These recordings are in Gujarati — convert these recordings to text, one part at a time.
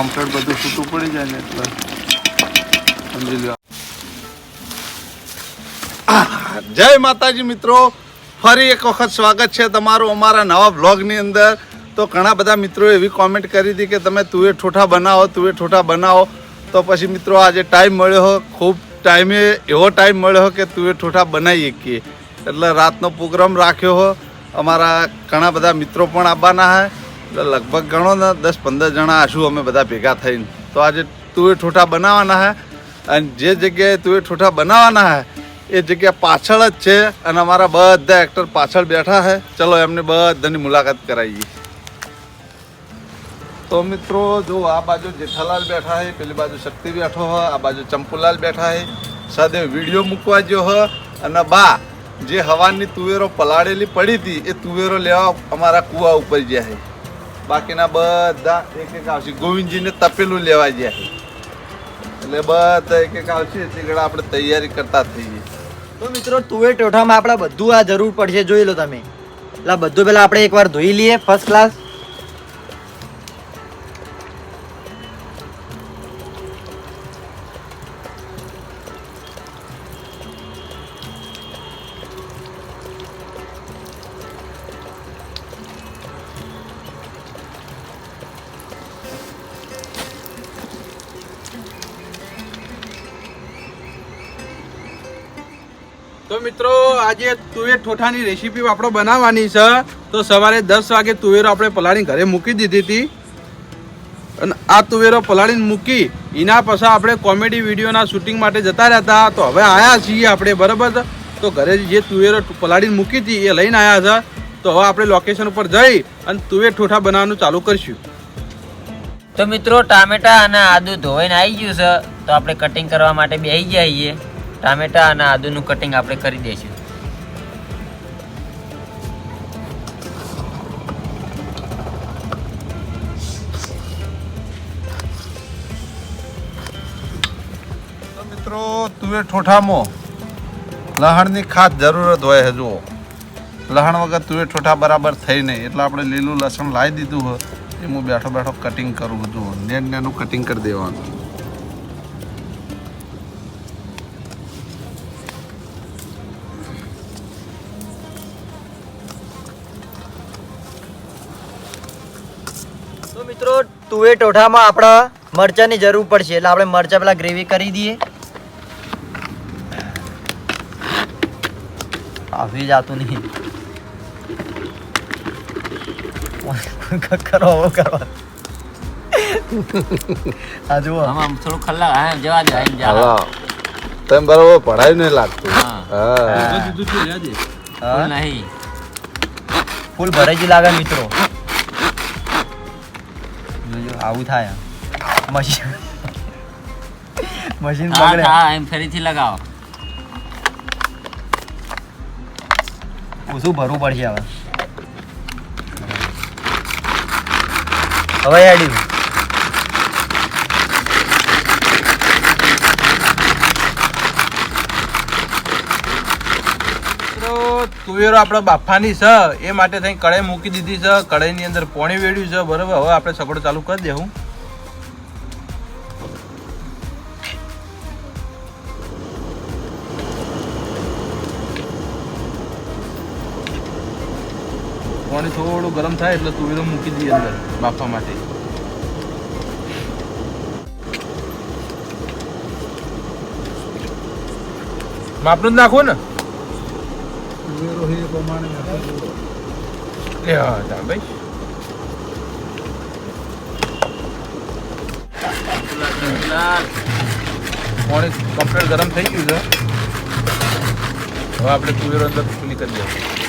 કમ્પ્લીટ બધું છૂટું પડી જાય ને એટલે સમજી લો. જય માતાજી મિત્રો. ફરી એક વખત સ્વાગત છે તમારું અમારા નવા બ્લોગની અંદર. તો ઘણા બધા મિત્રો એવી કોમેન્ટ કરી હતી કે તમે તુએ ઠોઠા બનાવો તુએ ઠોઠા બનાવો. તો પછી મિત્રો આજે ટાઈમ મળ્યો ખૂબ ટાઈમે એવો ટાઈમ મળ્યો કે તુએ ઠોઠા બનાવી શકીએ. એટલે રાતનો પ્રોગ્રામ રાખ્યો હો. અમારા ઘણા બધા મિત્રો પણ આવવાના હે. એટલે લગભગ ગણો ને દસ પંદર જણા આશું અમે બધા ભેગા થઈને. તો આજે તુવેર ઠોઠા બનાવવાના હે અને જે જગ્યાએ તુવેર ઠોઠા બનાવવાના હે, એ જગ્યા પાછળ જ છે અને અમારા બધા એક્ટર પાછળ બેઠા છે ચલો એમને બધાની મુલાકાત કરાવીએ. તો મિત્રો, જો આ બાજુ જેઠાલાલ બેઠા હે, પેલી બાજુ શક્તિ બેઠો હ, આ બાજુ ચંપુલાલ બેઠા હે સદેવ વીડિયો મૂકવા જો હ અને બા, જે હવાની તુવેરો પલાળેલી પડી હતી, એ તુવેરો લેવા અમારા કુવા ઉપર ગયા છે બાકીના બધા એક એક આવશે. ગોવિંદજીને તપેલું લેવા ગયા છે. એટલે બધા એક એક આવશે તે આપણે તૈયારી કરતા થઈએ તો મિત્રો, તુવેર ટોઠામાં આપણે બધું આ જરૂર પડશે, જોઈ લો તમે. એટલે બધું પહેલાં આપણે એકવાર ધોઈ લઈએ ફર્સ્ટ ક્લાસ મિત્રો, આજે તુવેર ઠોઠાની રેસીપી આપણે બનાવવાની છે. તો સવારે દસ વાગે તુવેરો આપણે પલાળીને ઘરે મૂકી દીધી હતી. અને આ તુવેરો પલાળીને મૂકી એના પછી આપણે કોમેડી વિડીયોના શૂટિંગ માટે જતા રહેતા તો હવે આવ્યા છીએ આપણે, બરાબર? તો ઘરે જે તુવેરો પલાળીને મૂકી હતી એ લઈને આવ્યા છે. તો હવે આપણે લોકેશન ઉપર જઈ અને તુવેર ઠોઠા બનાવવાનું ચાલુ કરીશું. તો મિત્રો, ટામેટા અને આદુ ધોઈને આવી ગયું છે. તો આપણે કટિંગ કરવા માટે બેસી જઈએ. ટામેટા અને આદુનું કટિંગ આપણે કરી દઈશું. મિત્રો, તુવેર ઠોઠામાં. લહણની ખાસ જરૂરત હોય છે લહણ વગર તુવેર ઠોઠા બરાબર થઈ નહીં. એટલે આપણે લીલું લસણ લાવી દીધું હોય એ હું બેઠો બેઠો કટિંગ કરું જુઓ. નેન નેનું કટિંગ કરી દેવાનું. મિત્રો તુવેર ટોઠામાં આપણા મરચાંની જરૂર પડશે. એટલે આપણે મરચાં પેલા ગ્રેવી કરી દઈએ. આવી જાતું નહીં. કરો કરવા. આ જુઓ. આમાં થોડું ખલ્લા હા જવા દે જા તેમ બરાબર નહીં લાગતું. હા. હા. હા, નહીં. ફૂલ ભરાઈ ગયું લાગે મિત્રો. આવું થાય. મશીન મશીન બગડે. હા એમ ફરીથી લગાવો. ઓછું ભરવું પડશે હવે. હવે એડ્યું મિત્રો તુવેરો આપણે બાફાની છે, એ માટે થઈ કઢાઈ મૂકી દીધી છે, કઢાઈની અંદર પાણી વેડ્યું છે, બરાબર? હવે આપણે સગડો ચાલુ કરી દેવું પાણી થોડું ગરમ થાય એટલે તુવેરો મૂકી દઈએ અંદર બાફવા માટે. માપનું જ નાખવું ને. લે હા ચાલ ભાઈ. પાણી કમ્પ્લેટ ગરમ થઈ ગયું છે. હવે આપણે તુવેરો અંદર ખુલ્લી કરી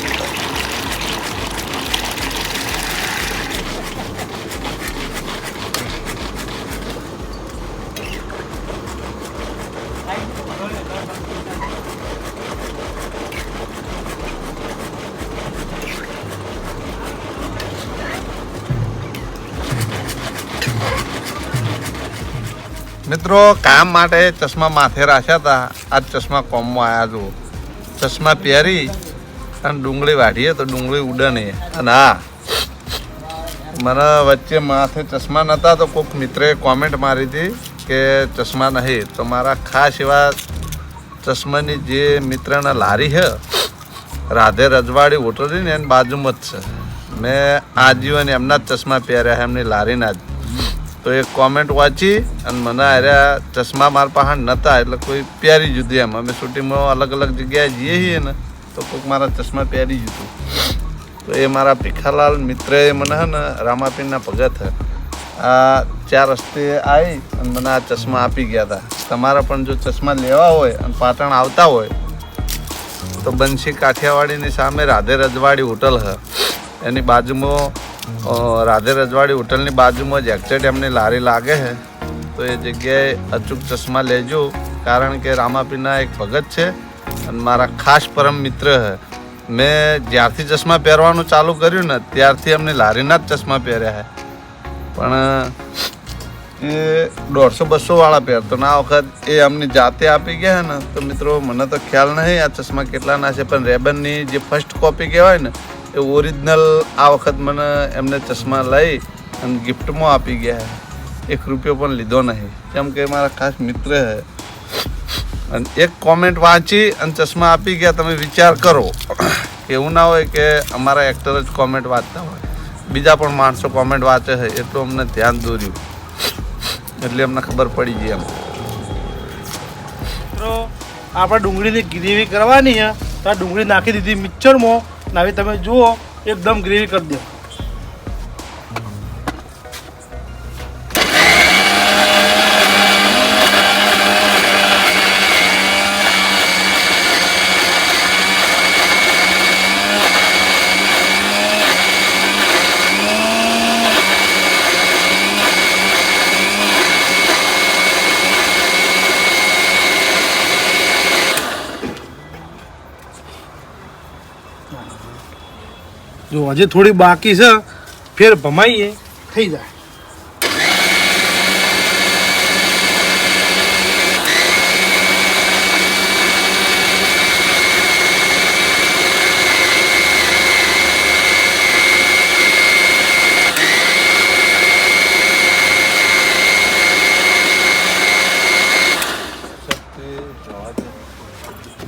મિત્રો, કામ માટે ચશ્મા માથે રાખ્યા હતા. આ ચશ્મા કોમમાં આવ્યા જુઓ. ચશ્મા પહેરી અને ડુંગળી વાઢીએ તો ડુંગળી ઉડે અને હા મને વચ્ચે માથે ચશ્મા નહોતા તો કોઈક મિત્રે કોમેન્ટ મારી હતી કે ચશ્મા નહીં. તો મારા ખાસ એવા ચશ્માની જે મિત્રના લારી છે રાધે રજવાડી હોટલ ને એની બાજુમાં જ છે. મેં આજીવન એમના જ ચશ્મા પહેર્યા એમની લારીના જ. તો એ કોમેન્ટ વાંચી અને મને આર્યા ચશ્મા મારા પાસે નહોતા એટલે કોઈ પહેરી જુદી એમ. અમે શૂટિંગમાં અલગ અલગ જગ્યાએ જઈએ છીએ ને, તો કોઈક મારા ચશ્મા પહેરી જતું. તો એ મારા ભીખાલાલ મિત્રએ મને હે ને રામાપીરના ભગત હે આ ચાર રસ્તે આવી અને મને આ ચશ્મા આપી ગયા હતા તમારા પણ જો ચશ્મા લેવા હોય અને પાટણ આવતા હોય, તો બંસી કાઠિયાવાડીની સામે રાધે રજવાડી હોટલ હ. એની બાજુમાં રાધે રજવાડી હોટલની બાજુમાં જ એક્ઝેક્ટ એમની લારી લાગે છે. તો એ જગ્યાએ અચૂક ચશ્મા લેજો, કારણ કે રામાપીના એક ભગત છે અને મારા ખાસ પરમ મિત્ર છે. મેં જ્યારથી ચશ્મા પહેરવાનું ચાલુ કર્યું ને, ત્યારથી એમની લારીના જ ચશ્મા પહેર્યા છે. પણ એ દોઢસો બસો વાળા પહેરતો ને આ વખત એ અમને જાતે આપી ગયા ને, તો મિત્રો, મને તો ખ્યાલ નહીં આ ચશ્મા કેટલાના છે, પણ રેબનની જે ફર્સ્ટ કોપી કહેવાય ને એ ઓરિજિનલ આ વખત મને એમને ચશ્મા લઈ અને ગિફ્ટમાં આપી ગયા. એક રૂપિયો પણ લીધો નહીં. કેમ કે મારા ખાસ મિત્ર છે. અને એક કોમેન્ટ વાંચી અને ચશ્મા આપી ગયા. તમે વિચાર કરો. એવું ના હોય કે અમારા એક્ટર જ કોમેન્ટ વાંચતા હોય. બીજા પણ માણસો કોમેન્ટ વાંચે છે. એટલું અમને ધ્યાન દોર્યું. એટલે અમને ખબર પડી ગઈ એમ. આપણે ડુંગળીની ગ્રેવી કરવાની છે. તો આ ડુંગળી નાખી દીધી મિક્સરમાં. હવે તમે જુઓ એકદમ ગ્રેવી કરી દો. જો હજી થોડી બાકી છે. ફેર ભમાઈએ. થઈ જાય.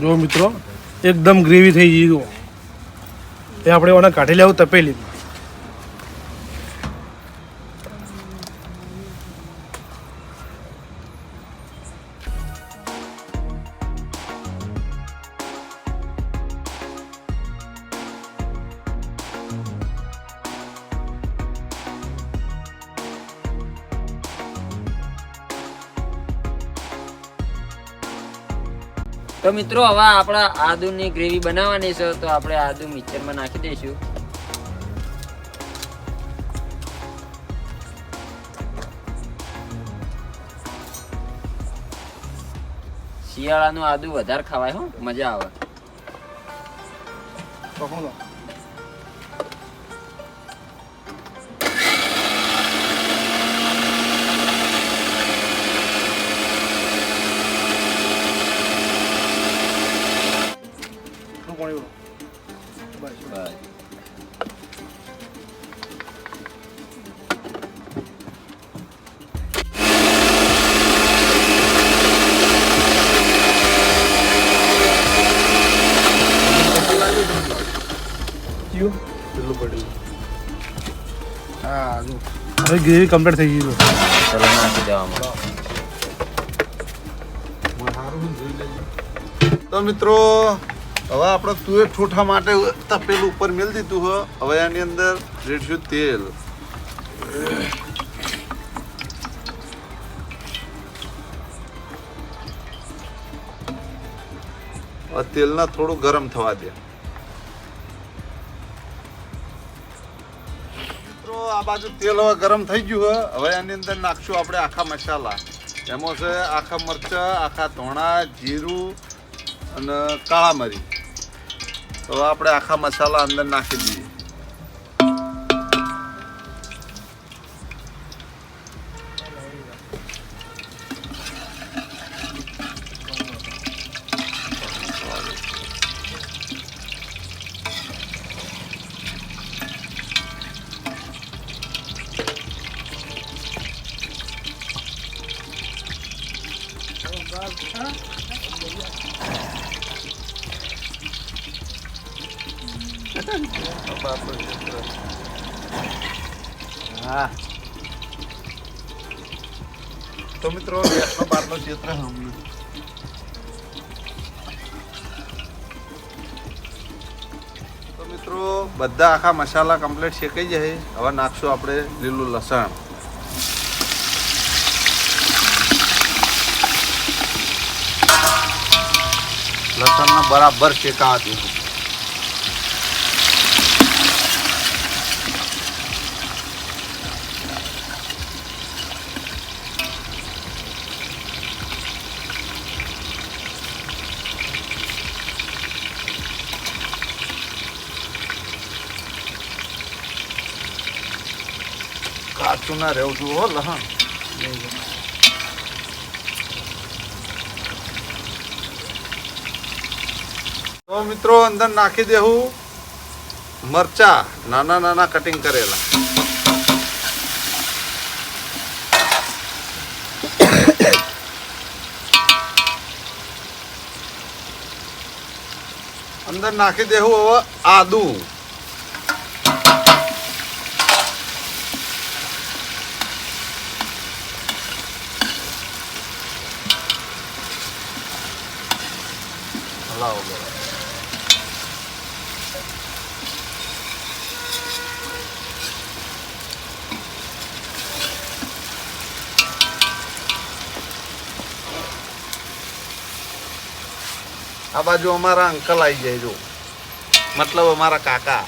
જો મિત્રો, એકદમ ગ્રેવી થઈ ગઈ જુઓ. એ આપણે ઓને કાઢી લેવું તપેલી તો મિત્રો, હવે આપણા આદુની ગ્રેવી બનાવવાની છે, તો આપણે આદુ મિક્સરમાં નાખી દઈશું. શિયાળાનું આદુ વધારે ખવાય, હો, મજા આવે. હવે ગ્રેવી કમ્પ્લીટ થઈ ગઈ ચલો નાખી દેવામાં. તો મિત્રો હવે આપણે તુવેર ઠોઠા માટે તપેલું ઉપર મેળ દીધું હો. હવે આની અંદર રેડશું તેલ. તેલના થોડું ગરમ થવા દે. આ બાજુ તેલ હવે ગરમ થઈ ગયું હવે એની અંદર નાખશું આપણે આખા મસાલા. એમાં છે આખા મરચાં, આખા ધોણા, જીરું અને કાળા મરી. તો આપણે આખા મસાલા અંદર નાખી દઈએ. તો મિત્રો વ્યાસનો બારનો ક્ષેત્ર હમણાં. તો મિત્રો, બધા આખા મસાલા કમ્પ્લીટ શેકાઈ જાય. હવે નાખશું આપણે લીલું લસણ. લસણને બરાબર શેકાવા દીધું કાચું ના રહેવું છું હો, લહણ. તો મિત્રો, અંદર નાખી દેવું મરચા, નાના નાના કટિંગ કરેલા. અંદર નાખી દેવું હવે આદુ. બરાબર આ બાજુ અમારા અંકલ આવી જાય જો. મતલબ અમારા કાકા.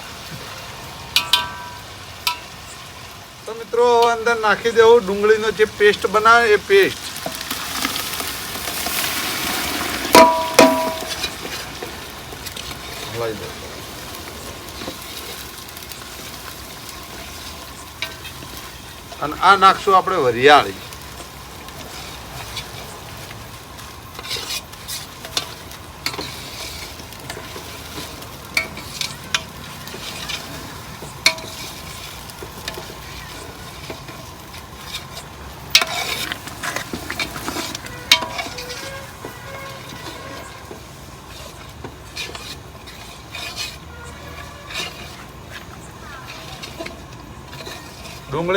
તો મિત્રો અંદર નાખી દેવું ડુંગળીનો જે પેસ્ટ બનાવે એ પેસ્ટ દો અને આ નાખશું આપણે વરિયાળી.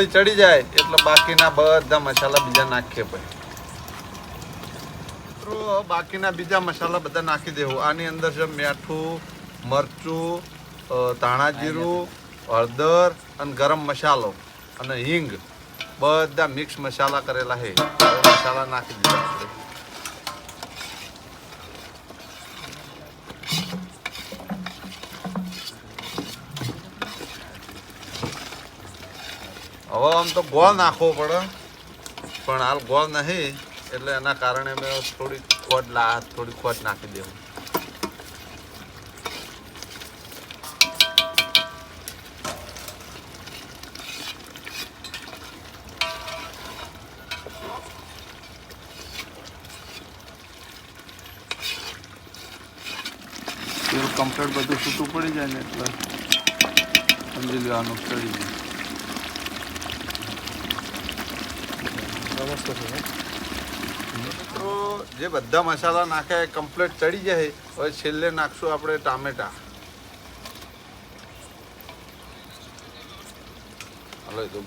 ડુંગળી ચડી જાય એટલે બાકીના બધા મસાલા બીજા નાખીએ પછી બાકીના બીજા મસાલા બધા નાખી દેવું. આની અંદર છે મીઠું, મરચું ધાણા જીરું, હળદર અને ગરમ મસાલો અને હિંગ. બધા મિક્સ મસાલા કરેલા છે. મસાલા નાખી દીધા હવે આમ તો ગોળ નાખવો પડે. પણ હાલ ગોળ નહીં, એટલે એના કારણે મેં થોડી ખોટ લા થોડી ખોટ નાખી દેવું. કમ્પ્લીટ બધું છૂટું પડી જાય ને એટલે સમજી લેવાનું ચડી જાય. મિત્રો, જે બધા મસાલા નાખ્યા એ કમ્પ્લીટ ચડી જાય. હવે છેલ્લે નાખશું આપણે ટામેટા. હલો તો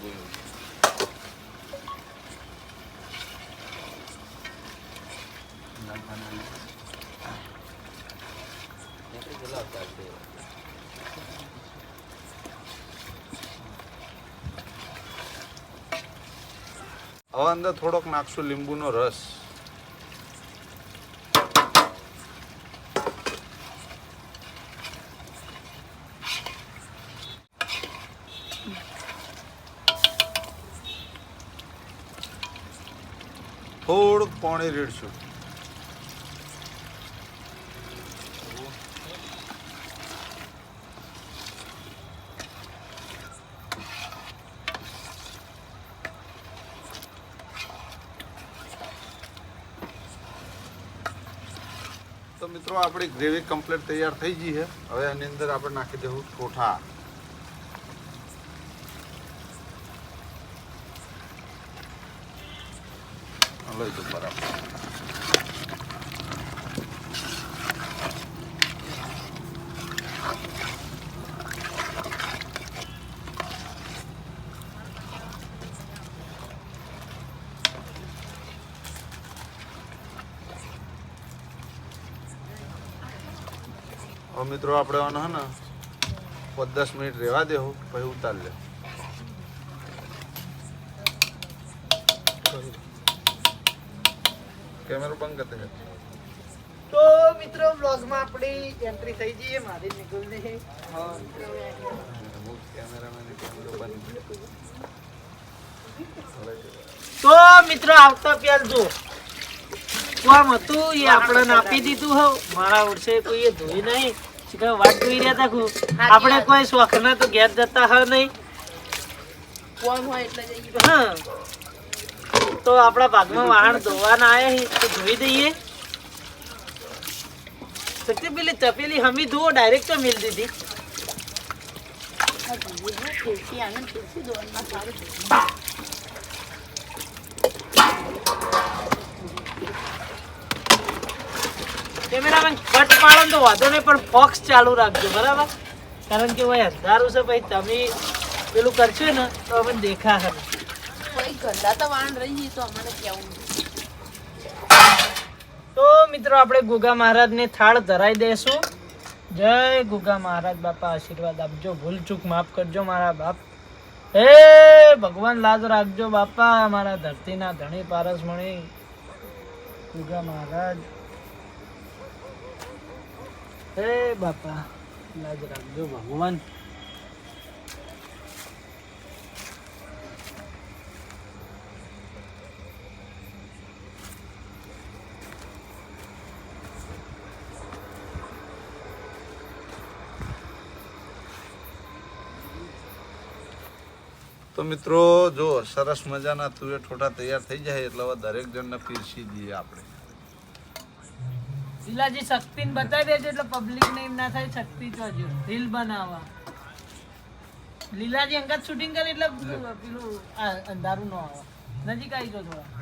હવે અંદર થોડોક નાખશું લીંબુનો રસ. થોડુંક પાણી રેડશું તો મિત્રો આપણી ગ્રેવી કમ્પ્લીટ તૈયાર થઈ ગઈ છે. હવે આની અંદર આપણે નાખી દેવું ઠોઠા લઈ દો બરાબર મિત્રો આપણે આને હે ને પાંચ દસ મિનિટ રહેવા દેવું પછી ઉતાર લે. કેમેરો બંધ કરી દે. તો મિત્રો વ્લોગમાં આપણી એન્ટ્રી થઈ જઈએ મારી હા છે કેમેરામેન કેમેરો બંધ. તો મિત્રો આવતા પ્યાર જો. કોમ હતું એ આપણને આપી દીધું હો. મારા વર્ષે કોઈએ ધોઈ નહીં. વાત જોઈ રહ્યા તા આપણે કોઈ શોખના તો ઘેર જતા હ નહીં. હા. તો આપણા ભાગમાં વાહન ધોવાના આવ્યા તો ધોઈ દઈએ. શક્તિ પેલી તપેલી હમી ધોવો ડાયરેક્ટ તો મિલ દીધી. કેમેરામેન કટ પાડો તો વાંધો નહીં પણ ફોક્સ ચાલુ રાખજો બરાબર? કારણ કે ભાઈ અંધારું છે ભાઈ તમે પેલું કરશો ને તો અમે દેખા હે કોઈ ગંદા તો વાણ રહી તો અમને કેવું? તો મિત્રો આપણે ગુગા મહારાજને થાળ ધરાઈ દેશું. જય ગુગા મહારાજ બાપા આશીર્વાદ આપજો. ભૂલ ચૂક માફ કરજો મારા બાપ. હે ભગવાન લાજ રાખજો બાપા. મારા ધરતીના ધણી પારસ મણી ગુગા મહારાજ. હે બાપા લાજ રાખજો ભગવાન તો મિત્રો, જો સરસ મજાના તુવે ઠોઠા તૈયાર થઈ જાય એટલે હવે દરેક જણને પીરસી દઈએ આપણે. શિલાજી શક્તિ ને બતાવી દેજો એટલે પબ્લિક ને એમ ના થાય શક્તિ જોજો રીલ બનાવવા. લીલાજી અંગત શૂટિંગ કરે એટલે પેલું આ અંધારું ન આવે. નજીક આવી જાઓ થોડા.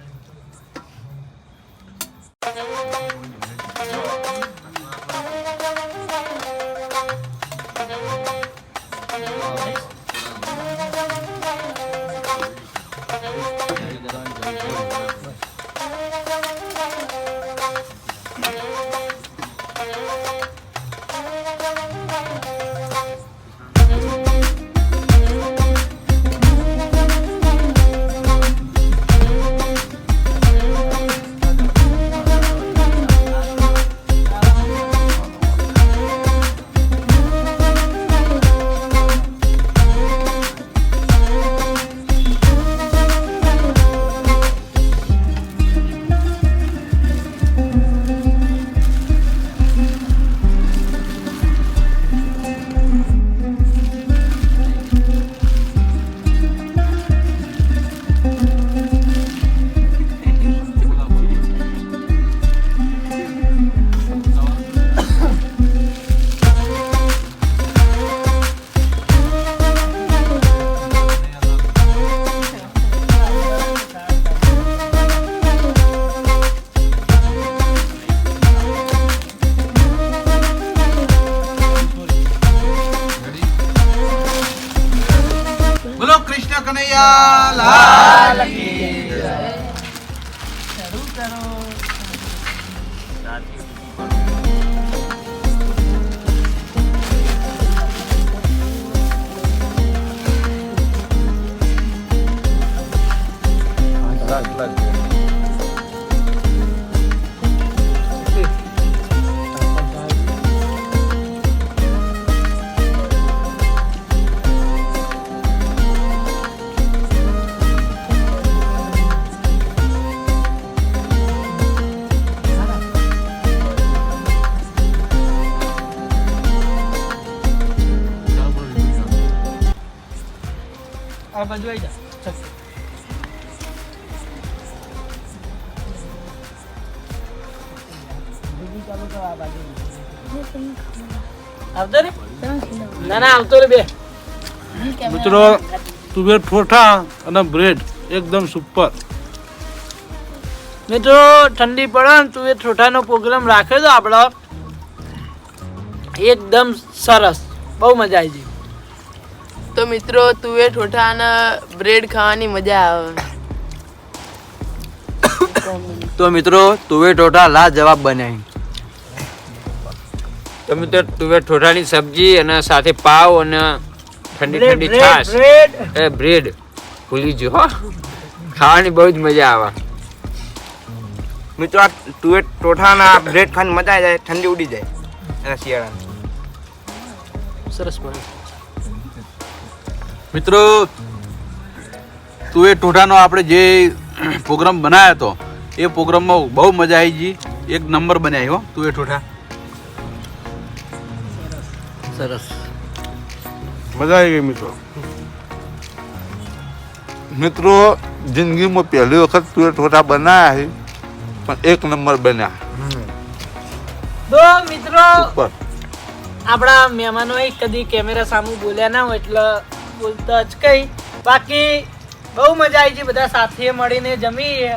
કનૈયા લાલ આ બાજુ આવી જા. ના ના આવતો રે બે. મિત્રો તુવેર ઠોઠા અને બ્રેડ એકદમ સુપર મિત્રો ઠંડી પડે ને તુવેર ઠોઠાનો પ્રોગ્રામ રાખ્યો તો આપણો એકદમ સરસ. બહુ મજા આવી ગઈ. તો મિત્રો તુવેર ઠોઠા અને બ્રેડ ખાવાની મજા આવે. તો મિત્રો તુવે ઠોઠા લા જવાબ બનાવી તો મિત્રો તુવેર ઠોઠાની સબ્જી અને સાથે પાવ અને ઠંડી ઠંડી છાશ. એ બ્રેડ. ભૂલી જો હો. ખાવાની બહુ જ મજા આવે. મિત્રો આ તુવેર ટોઠાના બ્રેડ ખાવાની મજા આવી જાય ઠંડી ઉડી જાય એના શિયાળાની. મિત્રો એ ટોઢાનો આપણે જે પ્રોગ્રામ બનાવ્યો હતો એ પ્રોગ્રામમાં બહુ મજા આવી ગઈ. એક નંબર બનાવી હો ટોઢા સરસ. મજા આવી ગઈ મિત્રો. મિત્રો જિંદગીમાં પહેલી વખત તું એ ટોઢા બનાવ્યા છે પણ એક નંબર બન્યા. તો મિત્રો ઉપર. આપણા મહેમાનો કદી કેમેરા સામે બોલ્યા ના હોય એટલે બોલતા જ કઈ. બાકી બહુ મજા આવી છે બધા સાથે મળીને જમીએ.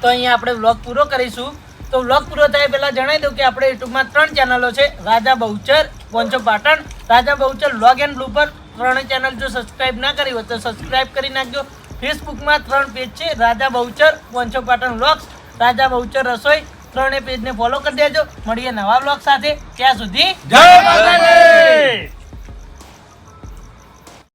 તો અહીંયા આપણે વ્લોગ પૂરો કરીશું. તો વ્લોગ પૂરો થાય પહેલાં જણાવી દઉં કે આપણે યુટ્યુબમાં ત્રણ ચેનલો છે, Raja Bahuchar વંચો Patan. Raja Bahuchar, vlog and blooper ત્રણેય ચેનલ જો સબસ્ક્રાઇબ ના કરી હોય તો સબસ્ક્રાઇબ કરી નાખજો. ફેસબુકમાં ત્રણ પેજ છે, રાજા બહુચર વંચો પાટણ વ્લોગ્સ. રાજા બહુચર રસોઈ, ત્રણેય પેજને ફોલો કરી દેજો. મળીએ નવા વ્લોગ સાથે. ત્યાં સુધી જય